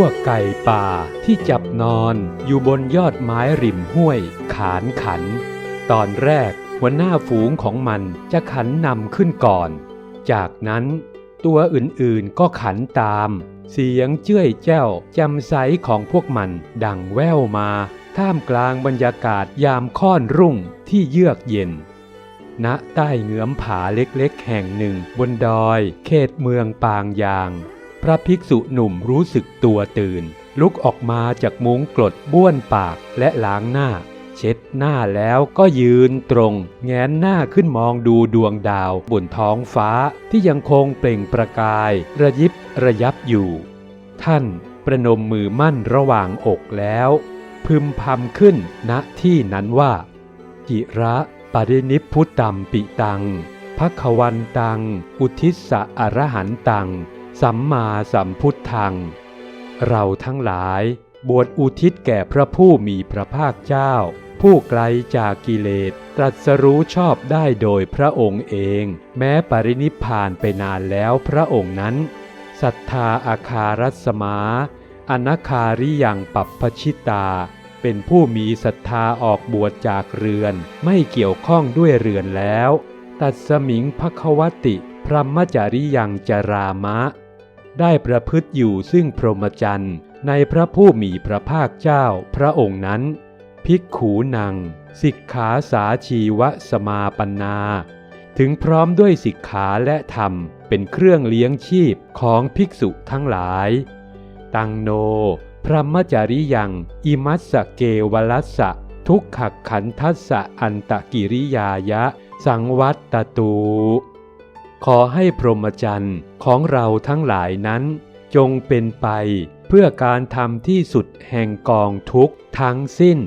วกไก่ป่าที่จับนอนอยู่บนยอดไม้ริมห้วย ขานขัน ตอนแรกหัวหน้าฝูงของมันจะขันนำขึ้นก่อน จากนั้นตัวอื่นๆก็ขันตาม เสียงเจ้ยแจ้วจำใสของพวกมันดังแว่วมา ท่ามกลางบรรยากาศยามค่อนรุ่งที่เยือกเย็นณใต้เงื้อมผาเล็กๆ แห่งหนึ่งบนดอย เขตเมืองปางยาง ระภิกษุหนุ่มรู้สึกตัวตื่น ลุกออกมาจากมุ้งกรดบ้วนปากและล้างหน้า เช็ดหน้าแล้วก็ยืนตรง แงนหน้าขึ้นมองดูดวงดาวบนท้องฟ้าที่ยังคงเปล่งประกาย ระยิบระยับอยู่ ท่านประนมมือมั่นระหว่างอกแล้ว พึมพำขึ้นณที่นั้นว่า จิระปรินิพุตัมปิตังพักวันตัง อุทิสสะอรหันตัง สัมมาสัมพุทธัง เราทั้งหลายบวชอุทิศแก่พระผู้มีพระภาคเจ้า ผู้ไกลจากกิเลสตรัสรู้ชอบได้โดยพระองค์เอง แม้ปรินิพพานไปนานแล้วพระองค์นั้นศรัทธาอาคารัสมาอนาคาริยังปัปพชิตา เป็นผู้มีศรัทธาออกบวชจากเรือน ไม่เกี่ยวข้องด้วยเรือนแล้ว ตัดสมิงภควติ พรหมจาริยังจรามะ ได้ประพฤติอยู่ซึ่งพรหมจรรย์ในพระผู้มีพระภาคเจ้าพระองค์นั้น ภิกขูนัง สิกขาสาชีวสมาปนา ถึงพร้อมด้วยสิกขาและธรรมเป็นเครื่องเลี้ยงชีพของภิกษุทั้งหลาย ตังโน พระมจริยัง อิมัสเกวลัสสะ ทุกขขันทัสสะอันตะกิริยายะ สังวัตตตู ขอให้พรหมจรรย์ของเราทั้งหลายนั้น จงเป็นไปเพื่อการทำที่สุดแห่งกองทุกทั้งสิ้น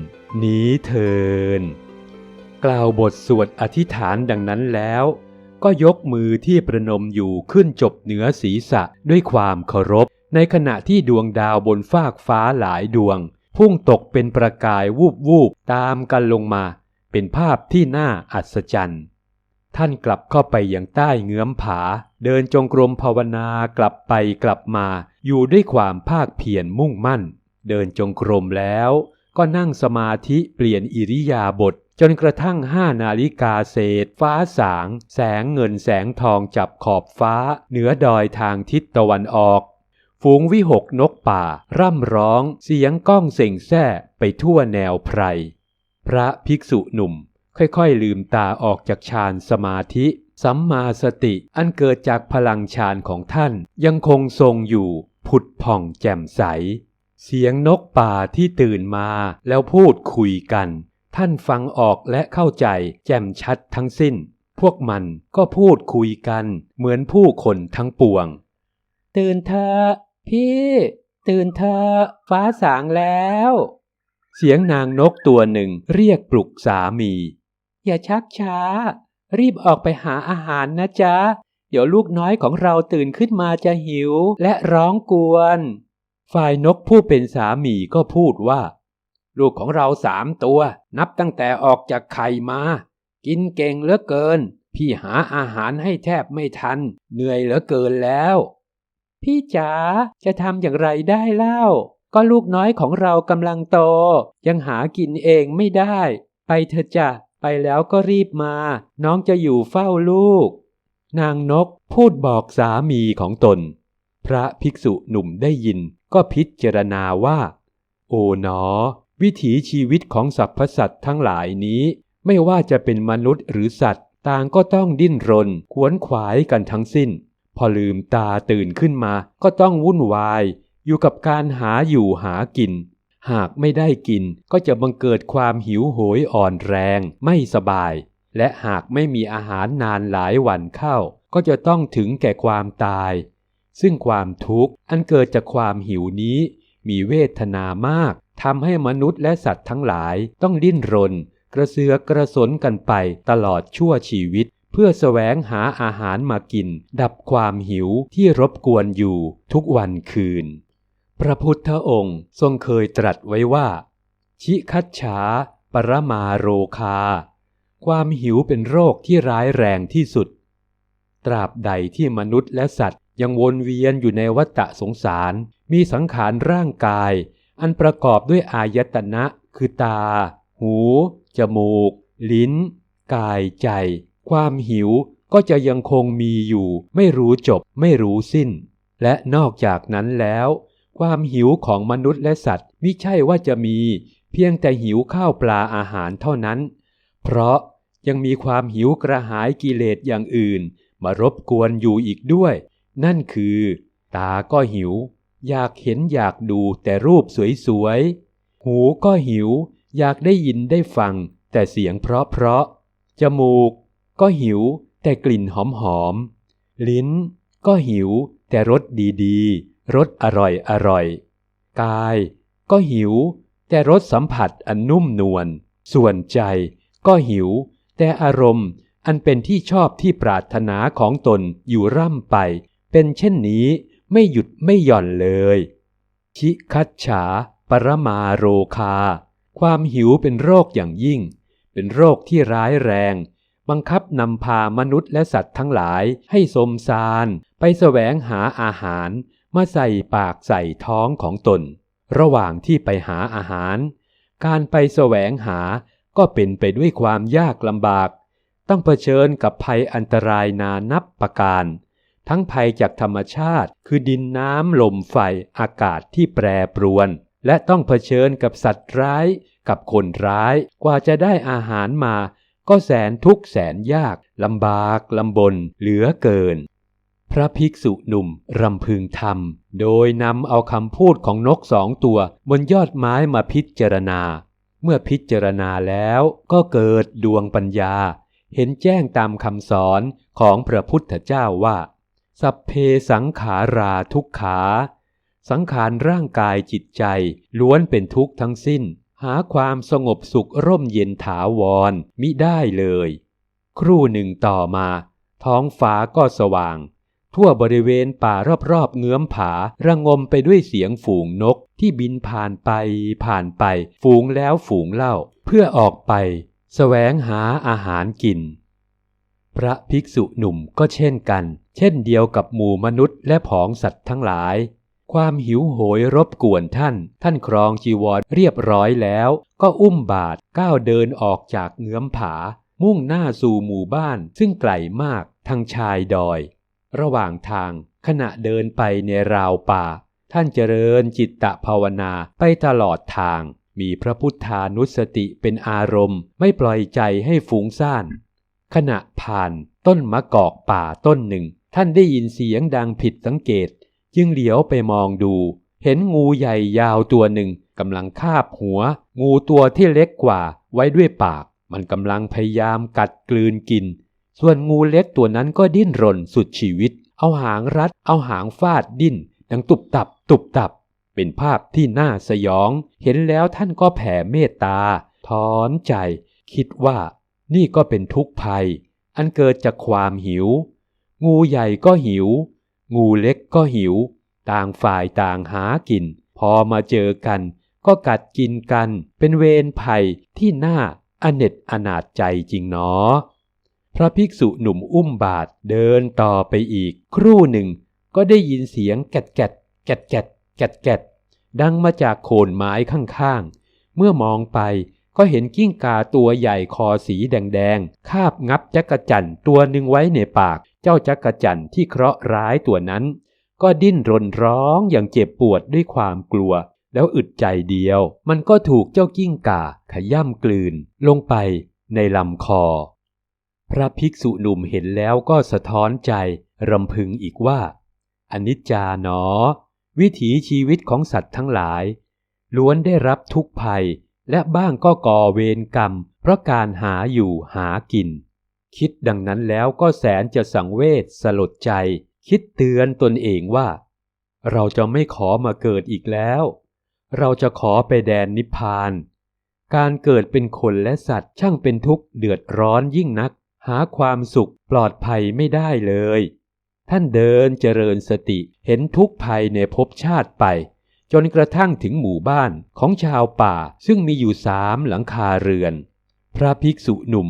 นี้เทิน กล่าวบทสวดอธิษฐานดังนั้นแล้ว ก็ยกมือที่ประนมอยู่ขึ้นจบเหนือศีรษะด้วยความเคารพ ในขณะที่ดวงดาวบนฟากฟ้าหลายดวง พุ่งตกเป็นประกายวูบวูบตามกันลงมา เป็นภาพที่น่าอัศจรรย์ ท่านกลับเข้าไปอยังใต้เงื้อมผา เดินจงกรมภาวนากลับไปกลับมา อยู่ด้วยความภาคเพียรมุ่งมั่น เดินจงกรมแล้ว ก็นั่งสมาธิเปลี่ยนอิริยาบถจนกระทั่งห้านาฬิกาเศษ ฟ้าสาง แสงเงินแสงทองจับขอบฟ้า เหนือดอยทางทิศตะวันออก ฝูงวิหกนกป่า ร่ำร้อง เสียงก้องเส่งแซ่ไปทั่วแนวไพร พระภิกษุหนุ่ม ค่อยๆ ลืมตาออกจากฌานสมาธิ สัมมาสติ อันเกิดจากพลังฌานของท่าน ยังคงทรงอยู่ ผุดผ่องแจ่มใส เสียงนกป่าที่ตื่นมาแล้วพูดคุยกัน ท่านฟังออกและเข้าใจแจ่มชัดทั้งสิ้น พวกมันก็พูดคุยกัน เหมือนผู้คนทั้งปวง ตื่นเถอะพี่ ตื่นเถอะฟ้าสางแล้ว เสียงนางนกตัวหนึ่งเรียกปลุกสามี อย่าชักช้า รีบออกไปหาอาหารนะจ๊ะ เดี๋ยวลูกน้อยของเราตื่นขึ้นมาจะหิวและร้องกวน ฝ่ายนกผู้เป็นสามีก็พูดว่า ลูกของเราสามตัว นับตั้งแต่ออกจากไข่มา กินเก่งเหลือเกิน พี่หาอาหารให้แทบไม่ทัน เหนื่อยเหลือเกินแล้ว พี่จ๋าจะทำอย่างไรได้เล่าก็ลูกน้อยของเรากำลังโต ยังหากินเองไม่ได้ ไปเถอะจ้ะ ไปแล้วก็รีบมา น้องจะอยู่เฝ้าลูก นางนกพูดบอกสามีของตน พระภิกษุหนุ่มได้ยินก็พิจารณาว่า โอ๋หนอ วิถีชีวิตของสรรพสัตว์ทั้งหลายนี้ ไม่ว่าจะเป็นมนุษย์หรือสัตว์ ต่างก็ต้องดิ้นรน ขวนขวายกันทั้งสิ้น พอลืมตาตื่นขึ้นมาก็ต้องวุ่นวาย อยู่กับการหาอยู่หากิน หากไม่ได้กินก็จะบังเกิดความหิวโหยอ่อนแรง ไม่สบาย และหากไม่มีอาหารนานหลายวันเข้า ก็จะต้องถึงแก่ความตาย ซึ่งความทุกข์อันเกิดจากความหิวนี้ มีเวทนามากทำให้มนุษย์และสัตว์ทั้งหลายต้องดิ้นรน กระเสือกกระสนกันไปตลอดชั่วชีวิต เพื่อแสวงหาอาหารมากิน ดับความหิวที่รบกวนอยู่ทุกวันคืน พระพุทธองค์ทรงเคยตรัสไว้ว่า ชิคัตฉาปรมาโรคา ความหิวเป็นโรคที่ร้ายแรงที่สุด ตราบใดที่มนุษย์และสัตว์ยังวนเวียนอยู่ในวัฏฏะสงสาร มีสังขารร่างกาย อันประกอบด้วยอายตนะ คือตา หู จมูก ลิ้น กายใจ ความหิวก็จะยังคงมีอยู่ ไม่รู้จบไม่รู้สิ้น และนอกจากนั้นแล้ว ความหิวของมนุษย์และสัตว์มิใช่ว่าจะมี เพียงแต่หิวข้าวปลาอาหารเท่านั้น เพราะยังมีความหิวกระหายกิเลสอย่างอื่น มารบกวนอยู่อีกด้วย นั่นคือ ตาก็หิว อยากเห็นอยากดูแต่รูปสวยๆ หูก็หิว อยากได้ยินได้ฟัง แต่เสียงเพราะๆ จมูก ก็หิว แต่กลิ่นหอมๆ ลิ้น ก็หิว แต่รสดีๆ รสอร่อยอร่อย กายก็หิว แต่รสสัมผัสอันนุ่มนวล ส่วนใจก็หิว แต่อารมณ์อันเป็นที่ชอบที่ปรารถนาของตนอยู่ร่ำไป เป็นเช่นนี้ไม่หยุดไม่หย่อนเลย ชิคัตฉา ปรมาโรคา ความหิวเป็นโรคอย่างยิ่ง เป็นโรคที่ร้ายแรง บังคับนำพามนุษย์และสัตว์ทั้งหลายให้สมซานไปแสวงหาอาหาร มาใส่ปากใส่ท้องของตน ระหว่างที่ไปหาอาหาร การไปแสวงหาก็เป็นไปด้วยความยากลำบาก ต้องเผชิญกับภัยอันตรายนานับประการ ทั้งภัยจากธรรมชาติ คือดินน้ำลมไฟอากาศที่แปรปรวน และต้องเผชิญกับสัตว์ร้าย กับคนร้าย กว่าจะได้อาหารมา ก็แสนทุกข์แสนยากลำบากลำบนเหลือเกิน พระภิกษุหนุ่มรำพึงธรรม โดยนำเอาคำพูดของนกสองตัวบนยอดไม้มาพิจารณา เมื่อพิจารณาแล้วก็เกิดดวงปัญญา เห็นแจ้งตามคำสอนของพระพุทธเจ้าว่า สัพเพสังขาราทุกขา สังขารร่างกายจิตใจล้วนเป็นทุกข์ทั้งสิ้น หาความสงบสุขร่มเย็นถาวรมิได้เลย ครู่หนึ่งต่อมา ท้องฟ้าก็สว่าง ทั่วบริเวณป่ารอบๆเงื้อมผาระงมไปด้วยเสียงฝูงนกที่บินผ่านไปผ่านไป ฝูงแล้วฝูงเล่า เพื่อออกไปแสวงหาอาหารกิน พระภิกษุหนุ่มก็เช่นกัน เช่นเดียวกับหมู่มนุษย์และผองสัตว์ทั้งหลาย ความหิวโหยรบกวนท่าน ท่านครองจีวรเรียบร้อยแล้ว ก็อุ้มบาทก้าวเดินออกจากเงื้อมผา มุ่งหน้าสู่หมู่บ้านซึ่งไกลมากทางชายดอย ระหว่างทางขณะเดินไปในราวป่า ท่านเจริญจิตตภาวนาไปตลอดทาง มีพระพุทธานุสติเป็นอารมณ์ ไม่ปล่อยใจให้ฟุ้งซ่าน ขณะผ่านต้นมะกอกป่าต้นหนึ่ง ท่านได้ยินเสียงดังผิดสังเกต จึงเหลียวไปมองดู เห็นงูใหญ่ยาวตัวหนึ่งกำลังคาบหัว งูตัวที่เล็กกว่าไว้ด้วยปาก มันกำลังพยายามกัดกลืนกิน ส่วนงูเล็กตัวนั้นก็ดิ้นรนสุดชีวิต เอาหางรัด เอาหางฟาดดิ้น ดังตุบตับ ตุบตับ เป็นภาพที่น่าสยอง เห็นแล้วท่านก็แผ่เมตตา ถอนใจ คิดว่า นี่ก็เป็นทุกข์ภัย อันเกิดจากความหิว งูใหญ่ก็หิว งูเล็กก็หิว ต่างฝ่ายต่างหากิน พอมาเจอกัน ก็กัดกินกัน เป็นเวรภัยที่น่าอเน็ตอนาจใจจริงหนอพ ระภิกษุหนุ่มอุ้มบาทเดินต่อไปอีก ครู่หนึ่ง ก็ได้ยินเสียงแกดแกดแกดแกดแกดแกดดังมาจากโคนไม้ข้างๆ เมื่อมองไปก็เห็นกิ้งกาตัวใหญ่คอสีแดงๆ คาบงับจักรจันตัวหนึ่งไว้ในปาก เจ้าจักรจันที่เคราะห์ร้ายตัวนั้น ก็ดิ้นรนร้องอย่างเจ็บปวดด้วยความกลัว แล้วอึดใจเดียว มันก็ถูกเจ้ากิ้งก่าขย่ำกลืน ลงไปในลำคอ พระภิกษุหนุ่มเห็นแล้วก็สะท้อนใจรำพึงอีกว่าอนิจจาหนอ วิถีชีวิตของสัตว์ทั้งหลาย ล้วนได้รับทุกภัย และบ้างก็ก่อเวรกรรม เพราะการหาอยู่หากิน คิดดังนั้นแล้วก็แสนจะสังเวชสลดใจ คิดเตือนตนเองว่า เราจะไม่ขอมาเกิดอีกแล้ว เราจะขอไปแดนนิพพาน การเกิดเป็นคนและสัตว์ช่างเป็นทุกข์เดือดร้อนยิ่งนัก หาความสุขปลอดภัยไม่ได้เลย ท่านเดินเจริญสติเห็นทุกภัยในภพชาติไป จนกระทั่งถึงหมู่บ้านของชาวป่าซึ่งมีอยู่สามหลังคาเรือน พระภิกษุหนุ่ม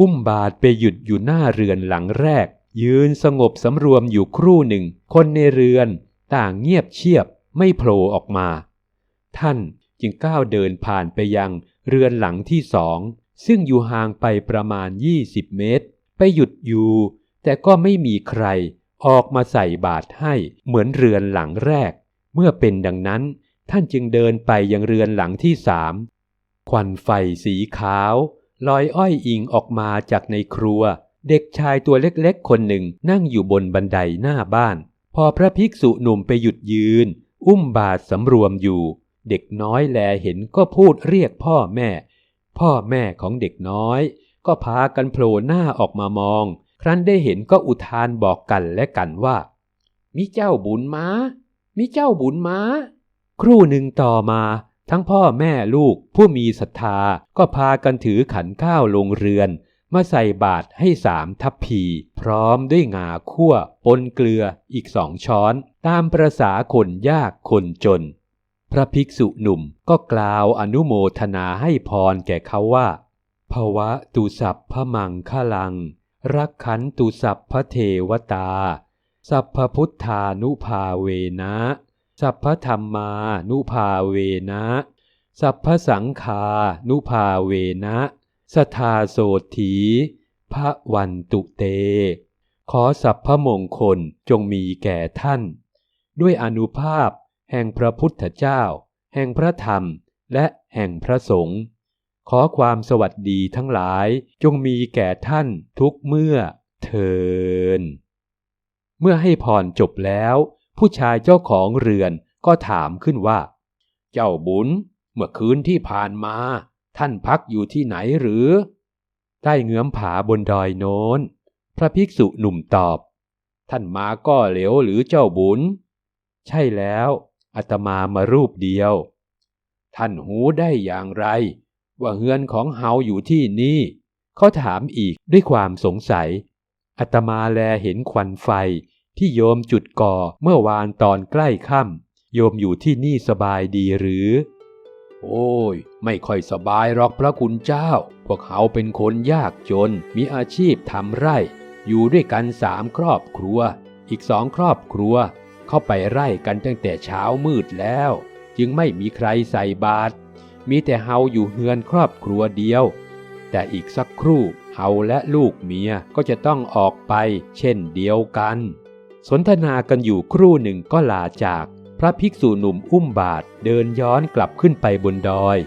อุ้มบาทไปหยุดอยู่หน้าเรือนหลังแรก ยืนสงบสำรวมอยู่ครู่หนึ่ง คนในเรือนต่างเงียบเชียบไม่โผล่ออกมา ท่านจึงก้าวเดินผ่านไปยังเรือนหลังที่สอง ซึ่งอยู่ห่างไปประมาณ 20 เมตร ไปหยุดอยู่ แต่ก็ไม่มีใครออกมาใส่บาตรให้เหมือนเรือนหลังแรก เมื่อเป็นดังนั้น ท่านจึงเดินไปยังเรือนหลังที่สามควันไฟสีขาวลอยอ้อยอิงออกมาจากในครัว เด็กชายตัวเล็กๆ คนหนึ่งนั่งอยู่บนบันไดหน้าบ้าน พอพระภิกษุหนุ่มไปหยุดยืน อุ้มบาทสำรวมอยู่ เด็กน้อยแลเห็นก็พูดเรียกพ่อแม่ พ่อแม่ของเด็กน้อย ก็พากันโผล่หน้าออกมามอง ครั้นได้เห็นก็อุทานบอกกันและกันว่ามีเจ้าบุญมามีเจ้าบุญมาครู่หนึ่งต่อมาทั้งพ่อแม่ลูกผู้มีศรัทธาก็พากันถือขันข้าวลงเรือน มาใส่บาตรให้สามทัพพี พร้อมด้วยงาคั่วปนเกลืออีกสองช้อน ตามประษาคนยากคนจน พระภิกษุหนุ่มก็กล่าวอนุโมทนาให้พรแก่เขาว่าภวะตุสัพพมังคลัง รักขันตุสัพพเทวตา สัพพพุทธานุภาเวนะ สัพพธรรมานุภาเวนะ สัพพสังคานุภาเวนะ สทาโสถีพระวันตุเต ขอสัพพมงคลจงมีแก่ท่าน ด้วยอนุภาพ แห่งพระพุทธเจ้า แห่งพระธรรม และแห่งพระสงฆ์ขอความสวัสดีทั้งหลายจงมีแก่ท่านทุกเมื่อเทิน เมื่อให้พรจบแล้ว ผู้ชายเจ้าของเรือนก็ถามขึ้นว่า เจ้าบุญ เมื่อคืนที่ผ่านมา ท่านพักอยู่ที่ไหนหรือ ใต้เงื้อมผาบนดอยโน้น พระภิกษุหนุ่มตอบ ท่านมาก็เหลวหรือเจ้าบุญ ใช่แล้ว อาตมามารูปเดียว ท่านหูได้อย่างไร ว่าเฮือนของเฮาอยู่ที่นี่เขาถามอีกด้วยความสงสัยอาตมาแลเห็นควันไฟที่โยมจุดก่อเมื่อวานตอนใกล้ค่ำโยมอยู่ที่นี่สบายดีหรือ โอ้ย ไม่ค่อยสบายหรอกพระคุณเจ้า พวกเขาเป็นคนยากจน มีอาชีพทำไร่ อยู่ด้วยกันสามครอบครัว อีกสองครอบครัว เข้าไปไร่กันตั้งแต่เช้ามืดแล้ว จึงไม่มีใครใส่บาตรมีแต่เฮาอยู่เฮือนครอบครัวเดียว แต่อีกสักครู่เฮาและลูกเมียก็จะต้องออกไปเช่นเดียวกัน สนทนากันอยู่ครู่หนึ่งก็ลาจาก พระภิกษุหนุ่มอุ้มบาทเดินย้อนกลับขึ้นไปบนดอย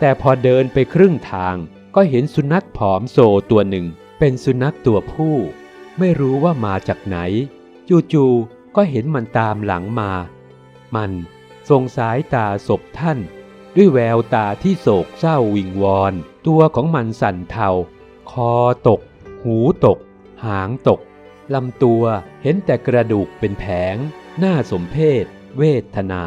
แต่พอเดินไปครึ่งทาง ก็เห็นสุนัขผอมโซตัวหนึ่ง เป็นสุนัขตัวผู้ ไม่รู้ว่ามาจากไหน จู่ๆ ก็เห็นมันตามหลังมา มันทรงสายตาศพท่าน ด้วยแววตาที่โศกเศร้าวิงวอน ตัวของมันสั่นเทา คอตก หูตก หางตกลำตัวเห็นแต่กระดูกเป็นแผง หน้าสมเพศ เวทนา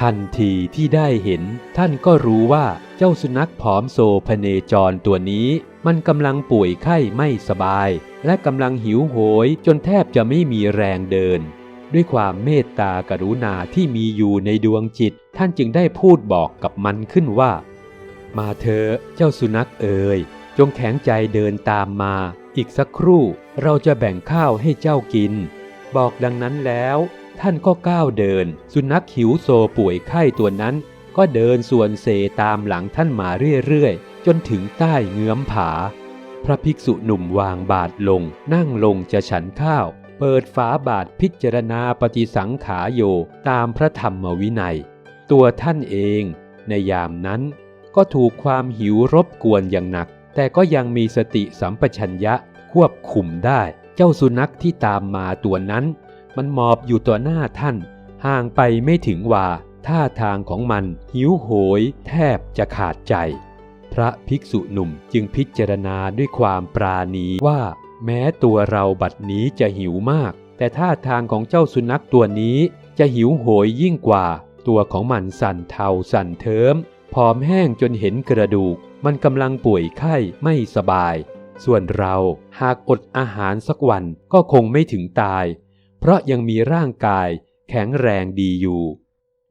ทันทีที่ได้เห็นท่านก็รู้ว่าเจ้าสุนัขผอมโซพเนจรตัวนี้ มันกำลังป่วยไข้ไม่สบาย และกำลังหิวโหยจนแทบจะไม่มีแรงเดิน ด้วยความเมตตากรุณาที่มีอยู่ในดวงจิต ท่านจึงได้พูดบอกกับมันขึ้นว่า มาเถอะเจ้าสุนัขเอ๋ยจงแข็งใจเดินตามมา อีกสักครู่เราจะแบ่งข้าวให้เจ้ากิน บอกดังนั้นแล้ว ท่านก็ก้าวเดิน สุนัขหิวโซป่วยไข้ตัวนั้น ก็เดินส่วนเซตามหลังท่านมาเรื่อยๆ จนถึงใต้เงื้อมผา พระภิกษุหนุ่มวางบาทลง นั่งลงจะฉันข้าว เปิดฝาบาทพิจารณาปฏิสังขาโยตามพระธรรมวินัย ตัวท่านเองในยามนั้น ก็ถูกความหิวรบกวนอย่างหนัก แต่ก็ยังมีสติสัมปชัญญะควบคุมได้ เจ้าสุนัขที่ตามมาตัวนั้น มันหมอบอยู่ต่อหน้าท่าน ห่างไปไม่ถึงว่าท่าทางของมันหิวโหย แทบจะขาดใจ ระภิกษุหนุ่มจึงพิจารณาด้วยความปราณีว่า แม้ตัวเราบัดนี้จะหิวมาก แต่ท่าทางของเจ้าสุนัขตัวนี้จะหิวโหยยิ่งกว่า ตัวของมันสั่นเทาสั่นเทิมผอมแห้งจนเห็นกระดูก มันกำลังป่วยไข้ไม่สบาย ส่วนเราหากอดอาหารสักวันก็คงไม่ถึงตาย เพราะยังมีร่างกายแข็งแรงดีอยู่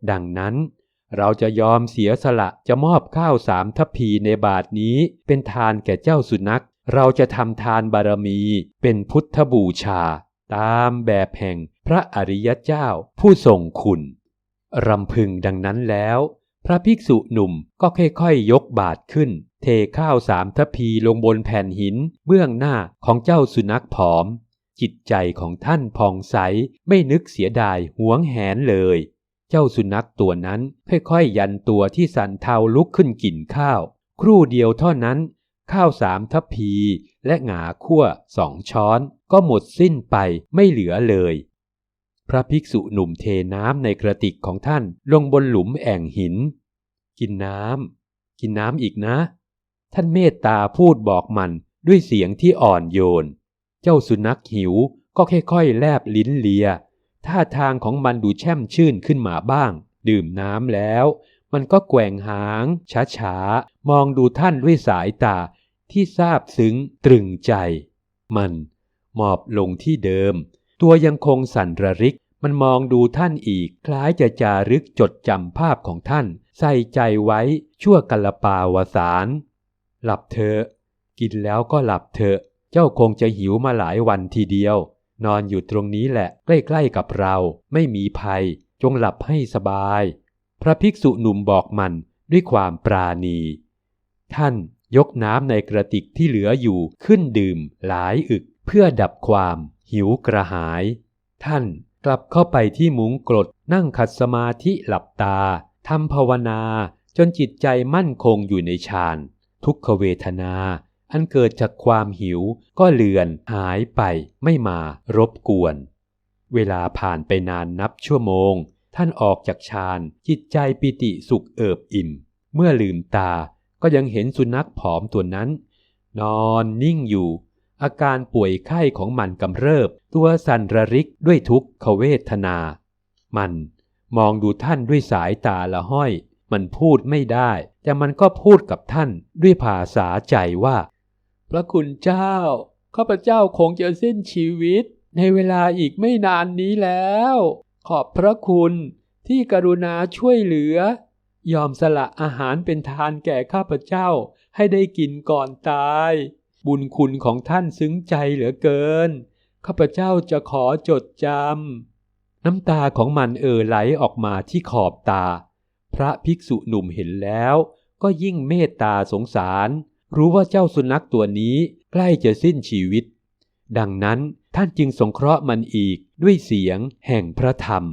ดังนั้น เราจะยอมเสียสละจะมอบข้าวสามทัพพีในบาทนี้ เป็นทานแก่เจ้าสุนัข เราจะทำทานบารมีเป็นพุทธบูชา ตามแบบแห่งพระอริยเจ้าผู้ทรงคุณรำพึงดังนั้นแล้ว พระภิกษุหนุ่มก็ค่อยๆยกบาทขึ้น เทข้าวสามทพีลงบนแผ่นหิน เบื้องหน้าของเจ้าสุนัขผอม จิตใจของท่านผ่องใสไม่นึกเสียดายหวงแหนเลย เจ้าสุนัขตัวนั้นค่อยๆยันตัวที่สันเทาลุกขึ้นกินข้าว ครู่เดียวเท่านั้น ข้าวสามทัพพีและหงาคั่วสองช้อน ก็หมดสิ้นไปไม่เหลือเลย พระภิกษุหนุ่มเทน้ำในกระติกของท่านลงบนหลุมแอ่งหิน กินน้ำกินน้ำอีกนะ ท่านเมตตาพูดบอกมันด้วยเสียงที่อ่อนโยน เจ้าสุนัขหิวก็ค่อยๆแลบลิ้นเลีย ท่าทางของมันดูแช่มชื่นขึ้นมาบ้าง ดื่มน้ำแล้ว มันก็แกว่งหาง ช้าๆ มองดูท่านด้วยสายตาที่ซาบซึ้งตรึงใจ มันหมอบลงที่เดิม ตัวยังคงสั่นระริก มันมองดูท่านอีก คล้ายจะจารึกจดจำภาพของท่าน ใส่ใจไว้ชั่วกัลปาวสารหลับเถอะ กินแล้วก็หลับเถอะ เจ้าคงจะหิวมาหลายวันทีเดียว นอนอยู่ตรงนี้แหละ ใกล้ๆกับเรา ไม่มีภัย จงหลับให้สบาย พระภิกษุหนุ่มบอกมันด้วยความปราณี ท่านยกน้ำในกระติกที่เหลืออยู่ขึ้นดื่มหลายอึก เพื่อดับความหิวกระหาย ท่านกลับเข้าไปที่มุ้งกรดนั่งขัดสมาธิหลับตาทำภาวนาจนจิตใจมั่นคงอยู่ในฌานทุกขเวทนา อันเกิดจากความหิวก็เลือนหายไปไม่มารบกวน เวลาผ่านไปนานนับชั่วโมง ท่านออกจากฌานจิตใจปิติสุขเอิบอิ่ม เมื่อลืมตาก็ยังเห็นสุนัขผอมตัวนั้น นอนนิ่งอยู่ อาการป่วยไข้ของมันกำเริบ ตัวสั่นระริกด้วยทุกขเวทนา มันมองดูท่านด้วยสายตาละห้อย มันพูดไม่ได้ แต่มันก็พูดกับท่านด้วยภาษาใจว่า พระคุณเจ้า ข้าพเจ้าคงจะสิ้นชีวิต ในเวลาอีกไม่นานนี้แล้ว ขอบพระคุณที่กรุณาช่วยเหลือ ยอมสละอาหารเป็นทานแก่ข้าพเจ้าให้ได้กินก่อนตาย บุญคุณของท่านซึ้งใจเหลือเกิน ข้าพเจ้าจะขอจดจำน้ำตาของมันเอ่อไหลออกมาที่ขอบตา พระภิกษุหนุ่มเห็นแล้ว ก็ยิ่งเมตตาสงสาร รู้ว่าเจ้าสุนัขตัวนี้ใกล้จะสิ้นชีวิต ดังนั้นท่านจึงสงเคราะห์มันอีกด้วยเสียงแห่งพระธรรม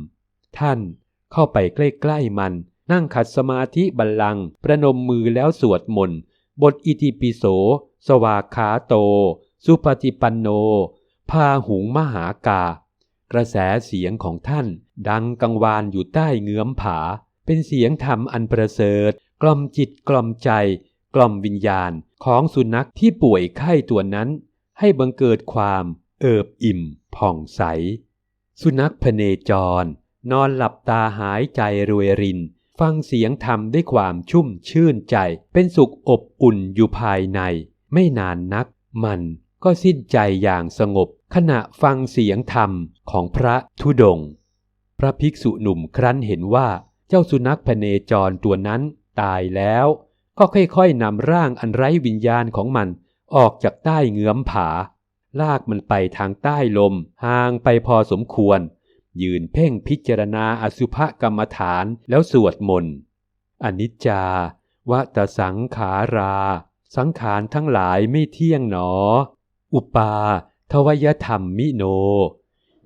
ท่านเข้าไปใกล้ๆมัน นั่งขัดสมาธิบัลลังก์ประนมมือแล้วสวดมนต์บทอิติปิโส สวากขาโต สุปฏิปันโน พาหุงมหากา กระแสเสียงของท่าน ดังกังวานอยู่ใต้เงื้อมผา เป็นเสียงธรรมอันประเสริฐ กล่อมจิตกล่อมใจ กล่อมวิญญาณของสุนัขที่ป่วยไข้ตัวนั้น ให้บังเกิดความเอิบอิ่ม ผ่องใส สุนัขพเนจร นอนหลับตาหายใจรวยริน ฟังเสียงธรรมด้วยความชุ่มชื่นใจ เป็นสุขอบอุ่นอยู่ภายใน ไม่นานนัก มันก็สิ้นใจอย่างสงบ ขณะฟังเสียงธรรมของพระธุดงค์พระภิกษุหนุ่มครั้นเห็นว่าเจ้าสุนัขพเนจรตัวนั้นตายแล้ว ก็ค่อยๆนำร่างอันไร้วิญญาณของมันออกจากใต้เงื้อมผา ลากมันไปทางใต้ลมห่างไปพอสมควร ยืนเพ่งพิจารณาอสุภกรรมฐานแล้วสวดมนต์อนิจจาวตสังขารา สังขารทั้งหลายไม่เที่ยงหนอ อุปาทวยธรรมมิโน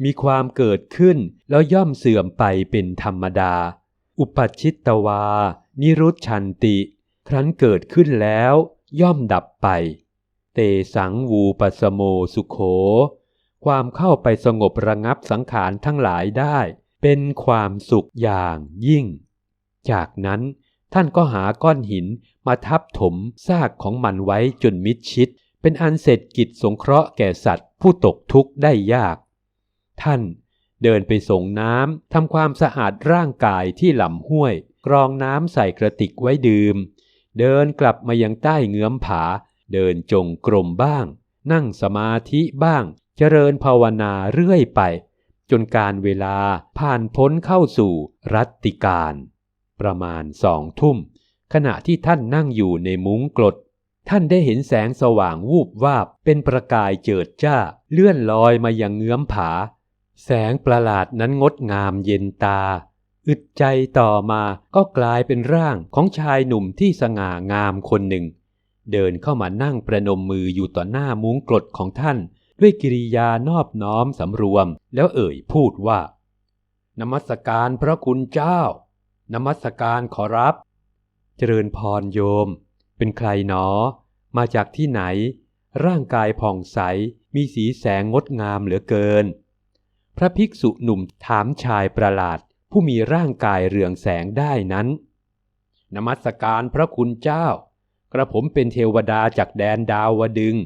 มีความเกิดขึ้นแล้วย่อมเสื่อมไปเป็นธรรมดา อุปัชิตตวา นิรุชันติ ครั้นเกิดขึ้นแล้วย่อมดับไป เตสังวูปสโมสุโข ความเข้าไปสงบระงับสังขารทั้งหลายได้ เป็นความสุขอย่างยิ่ง จากนั้นท่านก็หาก้อนหินมาทับถมซากของมันไว้จนมิดชิด เป็นอันเสร็จกิจสงเคราะห์แก่สัตว์ผู้ตกทุกข์ได้ยาก ท่านเดินไปส่งน้ำทำความสะอาดร่างกายที่ลำห้วย กรองน้ำใส่กระติกไว้ดื่ม เดินกลับมายังใต้เงื้อมผา เดินจงกรมบ้าง นั่งสมาธิบ้าง เจริญภาวนาเรื่อยไป จนการเวลาผ่านพ้นเข้าสู่รัตติการ ประมาณสองทุ่ม ขณะที่ท่านนั่งอยู่ในมุ้งกรดท่านได้เห็นแสงสว่างวูบวาบเป็นประกายเจิดจ้า เลื่อนลอยมาย่างเงื้อมผา แสงประหลาดนั้นงดงามเย็นตา อึดใจต่อมาก็กลายเป็นร่างของชายหนุ่มที่สง่างามคนหนึ่ง เดินเข้ามานั่งประนมมืออยู่ต่อหน้ามุ้งกรดของท่าน ด้วยกิริยานอบน้อมสำรวม แล้วเอ่ยพูดว่า นมัสการพระคุณเจ้า นมัสการขอรับ เจริญพรโยม เป็นใครหนอ มาจากที่ไหน ร่างกายผ่องใสมีสีแสงงดงามเหลือเกิน พระภิกษุหนุ่มถามชายประหลาด ผู้มีร่างกายเรืองแสงได้นั้น นมัสการพระคุณเจ้า กระผมเป็นเทวดาจากแดนดาวดึง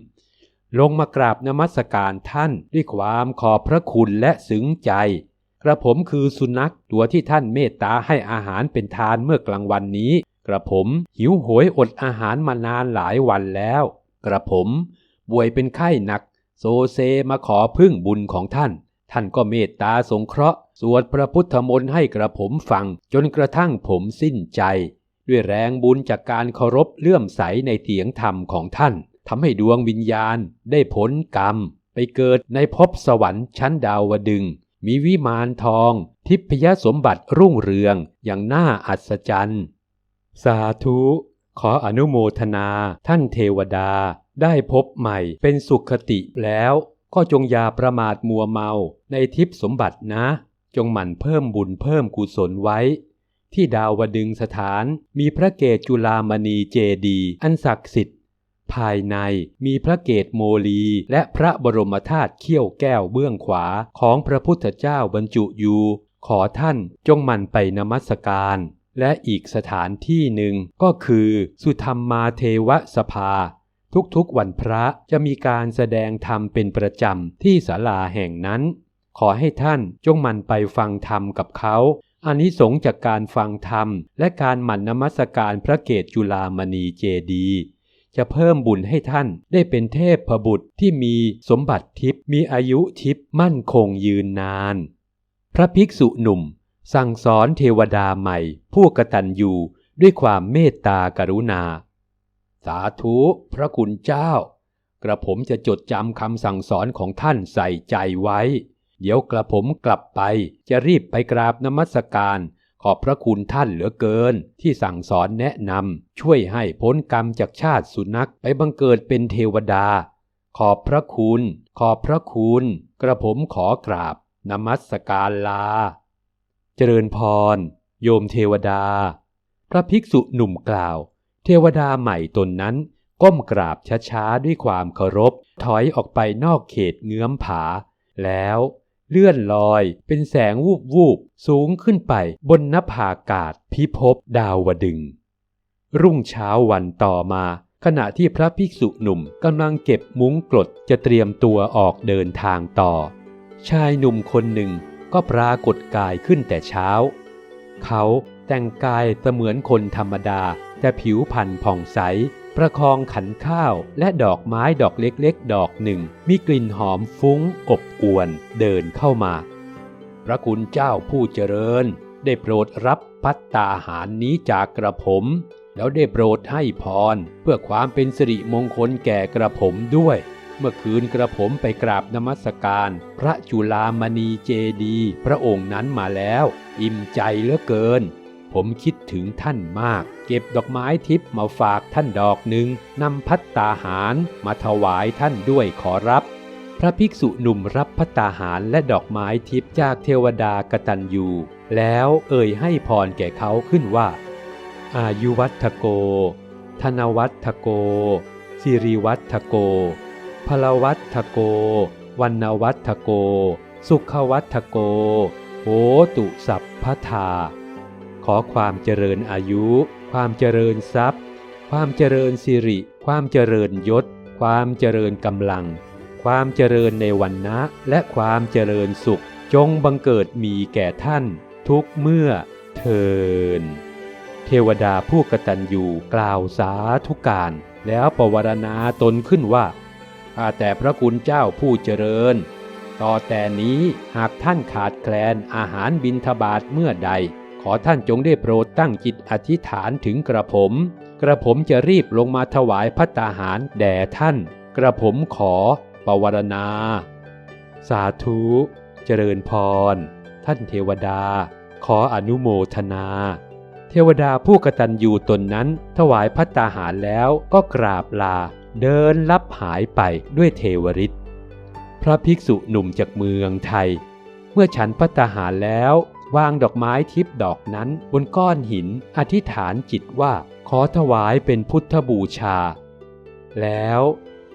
ลงมากราบนมัสการท่านด้วยความขอบพระคุณและซึ้งใจ กระผมคือสุนัขตัวที่ท่านเมตตาให้อาหารเป็นทานเมื่อกลางวันนี้ กระผมหิวโหยอดอาหารมานานหลายวันแล้ว กระผมป่วยเป็นไข้หนัก โซเซมาขอพึ่งบุญของท่าน ท่านก็เมตตาสงเคราะห์ สวดพระพุทธมนต์ให้กระผมฟังจนกระทั่งผมสิ้นใจ ด้วยแรงบุญจากการเคารพเลื่อมใสในเสียงธรรมของท่านทำให้ดวงวิญญาณได้ผลกรรม ไปเกิดในภพสวรรค์ชั้นดาวดึง มีวิมานทอง ทิพยสมบัติรุ่งเรืองอย่างน่าอัศจรรย์สาธุ ขออนุโมทนาท่านเทวดาได้พบใหม่เป็นสุขติแล้ว ก็จงอย่าประมาทมัวเมาในทิพยสมบัตินะ จงหมั่นเพิ่มบุญเพิ่มกุศลไว้ ที่ดาวดึงสถานมีพระเกศจุลามณีเจดีอันศักดิ์สิทธิ์ ภายในมีพระเกศโมลี และพระบรมธาตุเขี้ยวแก้วเบื้องขวาของพระพุทธเจ้าบรรจุอยู่ ขอท่านจงหมั่นไปนมัสการ และอีกสถานที่หนึ่งก็คือ สุธรรมมาเทวสภาทุกๆวันพระจะมีการแสดงธรรมเป็นประจำที่ศาลาแห่งนั้น ขอให้ท่านจงมันไปฟังธรรมกับเขาอานิสงส์จากการฟังธรรม และการหมั่นนมัสการพระเกศจุลามณีเจดี จะเพิ่มบุญให้ท่านได้เป็นเทพพบุตรที่มีสมบัติทิพย์มีอายุทิพย์มั่นคงยืนนาน พระภิกษุหนุ่ม สั่งสอนเทวดาใหม่ ผู้กตัญญูด้วยความเมตตากรุณา สาธุพระคุณเจ้า กระผมจะจดจำคำสั่งสอนของท่านใส่ใจไว้ เดี๋ยวกระผมกลับไป จะรีบไปกราบนมัสการ ขอบพระคุณท่านเหลือเกิน ที่สั่งสอนแนะนำช่วยให้พ้นกรรมจากชาติสุนัขไปบังเกิดเป็นเทวดา ขอบพระคุณ ขอบพระคุณ กระผมขอกราบนมัสการลา เจริญพร โยมเทวดา พระภิกษุหนุ่มกล่าว เทวดาใหม่ตนนั้นก้มกราบช้าๆด้วยความเคารพ ถอยออกไปนอกเขตเงื้อมผา แล้ว เลื่อนลอย เป็นแสงวูบวูบสูงขึ้นไปบนนภาอากาศพิภพดาวดึง รุ่งเช้าวันต่อมา ขณะที่พระภิกษุหนุ่มกำลังเก็บมุ้งกรดจะเตรียมตัวออกเดินทางต่อ ชายหนุ่มคนหนึ่งก็ปรากฏกายขึ้นแต่เช้า เขาแต่งกายเสมือนคนธรรมดาแต่ผิวพรรณผ่องใส ประคองขันข้าวและดอกไม้ดอกเล็กๆ ดอกหนึ่ง มีกลิ่นหอมฟุ้งอบอวนเดินเข้ามา พระคุณเจ้าผู้เจริญ ได้โปรดรับพัตตาหารนี้จากกระผม แล้วได้โปรดให้พร เพื่อความเป็นสิริมงคลแก่กระผมด้วย เมื่อคืนกระผมไปกราบนมัสการ พระจุลามณีเจดีย์พระองค์นั้นมาแล้ว อิ่มใจเหลือเกิน ผมคิดถึงท่านมาก เก็บดอกไม้ทิพย์มาฝากท่านดอกหนึ่งนำพัตตาหารมาถวายท่านด้วยขอรับ พระภิกษุหนุ่มรับพัตตาหารและดอกไม้ทิพย์จากเทวดากตัญญูแล้วเอ่ยให้พรแก่เขาขึ้นว่า อายุวัฒโก ธนวัฒโก สิริวัฒโก พลวัฒโก วันนวัฒโก สุขวัฒโกโหตุสัพพทา ขอความเจริญอายุ ความเจริญทรัพย์ ความเจริญสิริ ความเจริญยศ ความเจริญกำลัง ความเจริญในวันนะและความเจริญสุข จงบังเกิดมีแก่ท่าน ทุกเมื่อเทินเทวดาผู้กตัญญูกล่าวสาธุการ แล้วประวรณาตนขึ้นว่าข้าแต่พระคุณเจ้าผู้เจริญ ต่อแต่นี้หากท่านขาดแคลนอาหารบินทบาทเมื่อใด ขอท่านจงได้โปรดตั้งจิตอธิษฐานถึงกระผม กระผมจะรีบลงมาถวายพัตตาหารแด่ท่าน กระผมขอปวารณา สาธุ เจริญพร ท่านเทวดา ขออนุโมทนา เทวดาผู้กตัญญูตนนั้น ถวายพัตตาหารแล้วก็กราบลา เดินลับหายไปด้วยเทวฤทธิ์พระภิกษุหนุ่มจากเมืองไทย เมื่อฉันพัตตาหารแล้ว วางดอกไม้ทิพย์ดอกนั้นบนก้อนหินอธิษฐานจิตว่าขอถวายเป็นพุทธบูชา แล้ว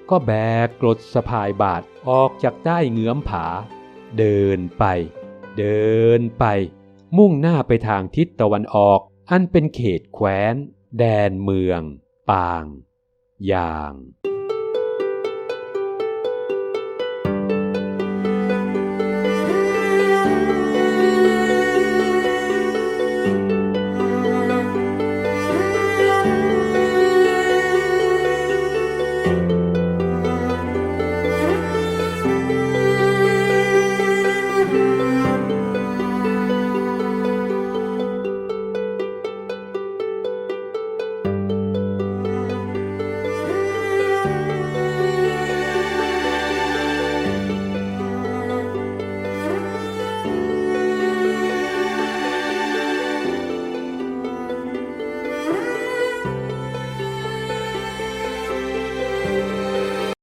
ก็แบกกรดสะพายบาทออกจากใต้เงื้อมผา เดินไป เดินไป มุ่งหน้าไปทางทิศตะวันออก อันเป็นเขตแคว้น แดนเมือง ปางยาง